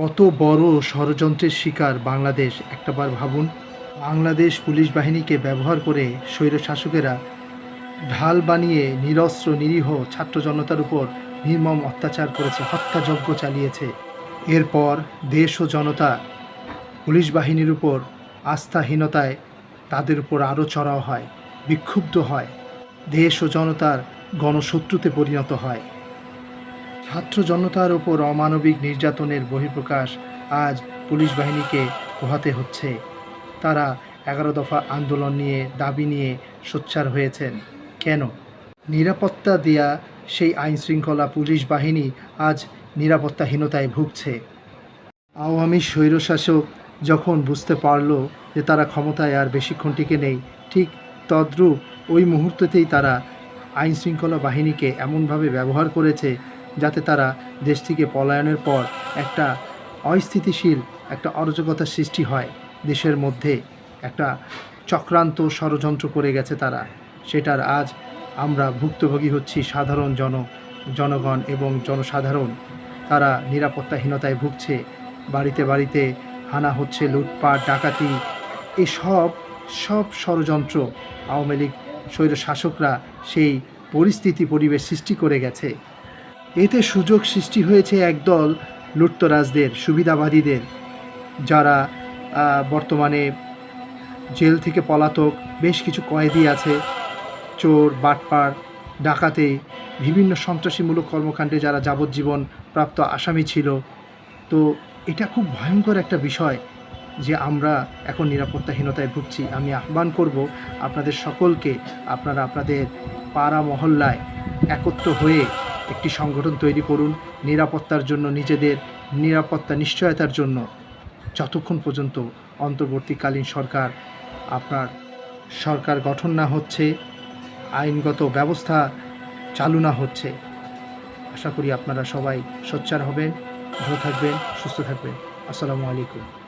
কত বড় ষড়যন্ত্রের শিকার বাংলাদেশ, একটাবার ভাবুন। বাংলাদেশ পুলিশ বাহিনীকে ব্যবহার করে স্বৈরশাসকেরা ঢাল বানিয়ে নিরস্ত্র, নিরীহ ছাত্র জনতার উপর নির্মম অত্যাচার করেছে, হত্যাযজ্ঞ চালিয়েছে। এরপর দেশ ও জনতা পুলিশ বাহিনীর উপর আস্থাহীনতায় তাদের উপর আরও চড়াও হয়, বিক্ষুব্ধ হয়। দেশ ও জনতার গণশত্রুতে পরিণত হয়। ছাত্র জনতার ওপর অমানবিক নির্যাতনের বহিঃপ্রকাশ আজ পুলিশ বাহিনীকে পোহাতে হচ্ছে। তারা এগারো দফা আন্দোলন নিয়ে দাবি নিয়ে সোচ্চার হয়েছেন। কেন? নিরাপত্তা দেয়া সেই আইন শৃঙ্খলা পুলিশ বাহিনী আজ নিরাপত্তাহীনতায় ভুগছে। আওয়ামী স্বৈরশাসক যখন বুঝতে পারল যে তারা ক্ষমতায় আর বেশিক্ষণ টিকে নেই, ঠিক তদ্রূপ ওই মুহূর্তেতেই তারা আইন শৃঙ্খলা বাহিনীকে এমনভাবে ব্যবহার করেছে যাতে তারা দেশ থেকে পলায়নের পর একটা অস্থিতিশীল, একটা অরাজকতার সৃষ্টি হয়। দেশের মধ্যে একটা চক্রান্ত ষড়যন্ত্র করে গেছে তারা। সেটার আজ আমরা ভুক্তভোগী হচ্ছি সাধারণ জন, জনগণ এবং জনসাধারণ। তারা নিরাপত্তাহীনতায় ভুগছে, বাড়িতে বাড়িতে হানা হচ্ছে, লুটপাট, ডাকাতি, এসব, সব ষড়যন্ত্র আওয়ামী লীগ স্বৈর শাসকরা সেই পরিস্থিতি, পরিবেশ সৃষ্টি করে গেছে। এতে সুযোগ সৃষ্টি হয়েছে একদল লুটতরাজদের, সুবিধাবাদীদের, যারা বর্তমানে জেল থেকে পলাতক, বেশ কিছু কয়েদি আছে, চোর, বাটপার, ডাকাতে, বিভিন্ন সন্ত্রাসীমূলক কর্মকাণ্ডে যারা যাবজ্জীবন প্রাপ্ত আসামি ছিল। তো এটা খুব ভয়ঙ্কর একটা বিষয় যে আমরা এখন নিরাপত্তাহীনতায় ভুগছি। আমি আহ্বান করব আপনাদের সকলকে, আপনারা আপনাদের পাড়া মহল্লায় একত্র হয়ে একটি সংগঠন তৈরি করুন নিরাপত্তার জন্য নিজেদের নিরাপত্তা নিশ্চয়তার জন্য। যতক্ষণ পর্যন্ত অন্তর্বর্তীকালীন সরকার আপনার সরকার গঠন না হচ্ছে, আইনগত ব্যবস্থা চালু না হচ্ছে। আশা করি আপনারা সবাই সোচ্চার হবেন, ভালো থাকবেন, সুস্থ থাকবেন। আসসালামু আলাইকুম।